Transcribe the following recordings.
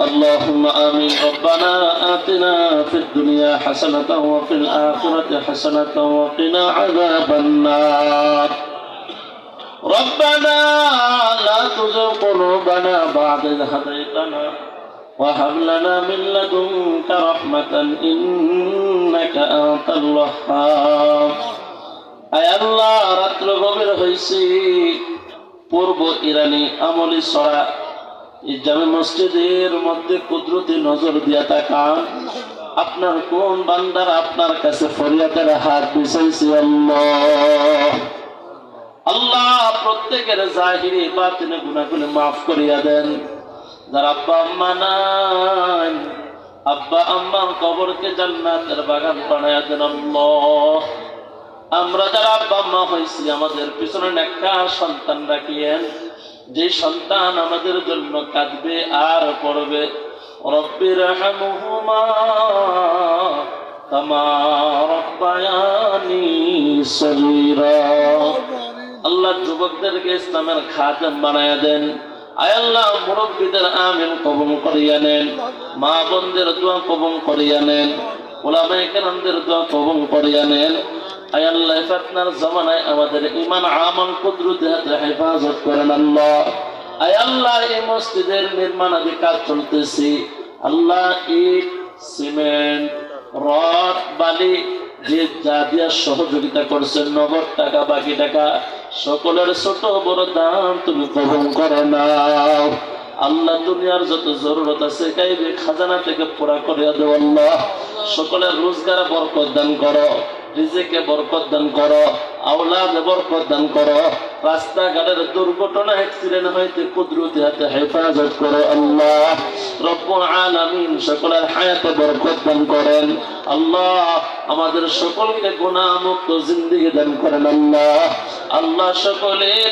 اللهم آمين ربنا آتنا في الدنيا حسنة وفي الآخرة حسنة وقنا عذاب النار ربنا لا تزغ قلوبنا بعد إذ هديتنا وهب لنا من لدنك رحمة إنك أنت الوهاب আয় আল্লাহ রাত্র গভীর হয়েছি পূর্ব ইরানি আমলি সরা এই জামে মসজিদের মধ্যে কুদরতি নজর দিয়া তাকান। আপনার কোন বান্দার আপনার কাছে ফরিয়াদের হাত বিছাইছি আল্লাহ। প্রত্যেকের জাহিরি বাতিনে গুনাহগুলো মাফ করিয়া দেন। যার আব্বা আম্মা নাই, আব্বা আম্মার কবরকে জান্নাতের বাগান বানায়া দেন আমরা যারা আব্বা আম্মা হয়েছি, আমাদের পিছনে একটা সন্তান রাখিয়েন যে সন্তান আমাদের জন্য কাঁদবে আর পড়বে রব্বির আল্লাহ যুবকদেরকে ইসলামের খাদেম বানায়া দেন। আয় আল্লাহ, মুরব্বীদের আমিন কবম করিয়া নেন। মা বোনদের দোয়া কবম করিয়া নেন। ওলামায়ে কেরামদের দোয়া কবম করিয়া নেন। সহযোগিতা করছেন, নগদ টাকা, বাকি টাকা, সকলের ছোট বড় দাম তুমি কবম করে নাও। আল্লাহ, দুনিয়ার যত জরুরত আছে খাজানা থেকে পুরা করে দেও আল্লাহ। সকলের রোজগার বরকত দান করো। রিজেকে বরকত দান করো, আওলাদে বরকত দান করো। রাস্তাঘাটের দুর্ঘটনা অ্যাক্সিডেন্ট হইতে কুদরতি হাতে হেফাজত করো আল্লাহ। রব্বুল আলামিন সকলের হায়াতে বরকত দান করেন। আল্লাহ, আমাদের সকলকে গুনাহ মুক্ত জিন্দেগি দান করেন আল্লাহ। আল্লাহ সকলের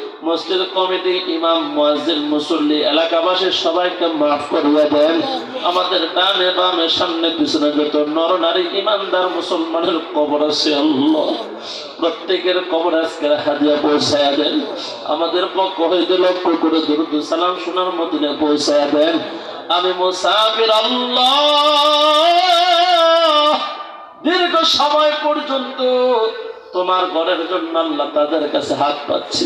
মসজিদ কমিটি, ইমাম, মুয়াজ্জিন, মুসল্লি এলাকাবাসীর সবাইকে মাফ করিয়া দেন। আমাদের ডানে বামে সামনে পিছনে যত নর নারী, ইমানদার মুসলমানের কবর আছে আল্লাহ। প্রত্যেকের কবর আজকের হাদিয়া পৌঁছায়া দেন। আমাদের পক্ষ হইতে লক্ষ করে দুরুদ সালাম শোনার মদিনে পৌঁছায়া দেন। আমি মুসাফির আল্লাহ। দীর্ঘ সময় পর্যন্ত তোমার ঘরের জন্য আল্লাহ তাদের কাছে হাত পাচ্ছি।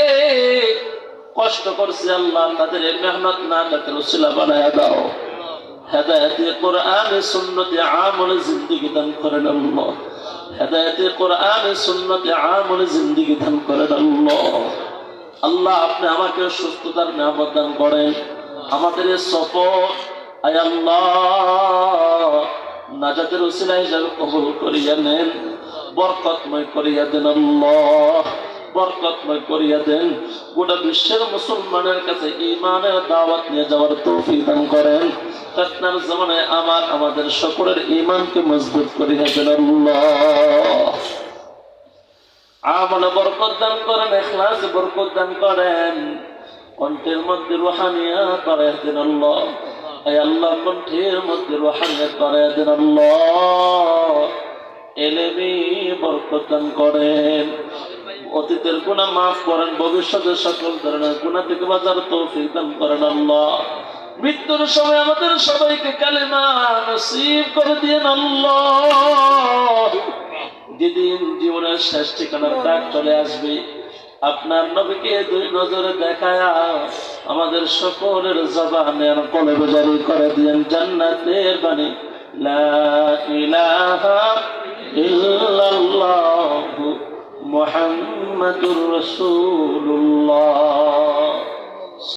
কষ্ট করছে আল্লাহ, তাদের মেহনত না, তাদের উসিলা বানায় দাও। হেদায়তে কোরআনে সুন্নতে আমলে জিন্দিগি দান করেন আল্লাহ। হেদায়তে কোরআনে সুন্নতে আমলে দান আল্লাহ। আপনি আমাকে সুস্থতার নিয়ামত দান করেন। আমাদের সফর, আয় আল্লাহ, নাজাতের উসিলা হিসাবে কবুল করিয়া নেন, বরকতময় করিয়া দেন আল্লাহ। বরকতময় করিয়া দেন। গোটা বিশ্বের মুসলমানের কাছে ইমানের দাওয়াত নিয়ে যাওয়ার তৌফিক দান করেন। ফেতনার জামানায় আমার, আমাদের সকলের ইমানকে মজবুত করিয়া দেন আল্লাহ। বরকত দান করেন, এখলাস বরকত দান করেন। কণ্ঠের মধ্যে রুহানিয়া করাই দেন আল্লাহ। এই আল্লাহ কণ্ঠের মধ্যে রুহানিয়া করাই দেন আল্লাহ। এলেমি বরকত দান করেন। অতীতের গুণা মাফ করেন, ভবিষ্যতের সকল ধরনের গুণা থেকে বাজার তৌফিক দান করেন আল্লাহ। মৃত্যুর সময় আমাদের সবাইকে কালেমা করে আল্লাহ। যেদিন জীবনের শেষ ঠিকানার ডাক চলে আসবে, আপনার নবীকে দুই নজরে দেখায় আমাদের সকলের জবানের কলে জারি করে দিয়েন, জান্নাতের বাণী। লা ইলাহা মোহাম্মদুর রসুল্লাহ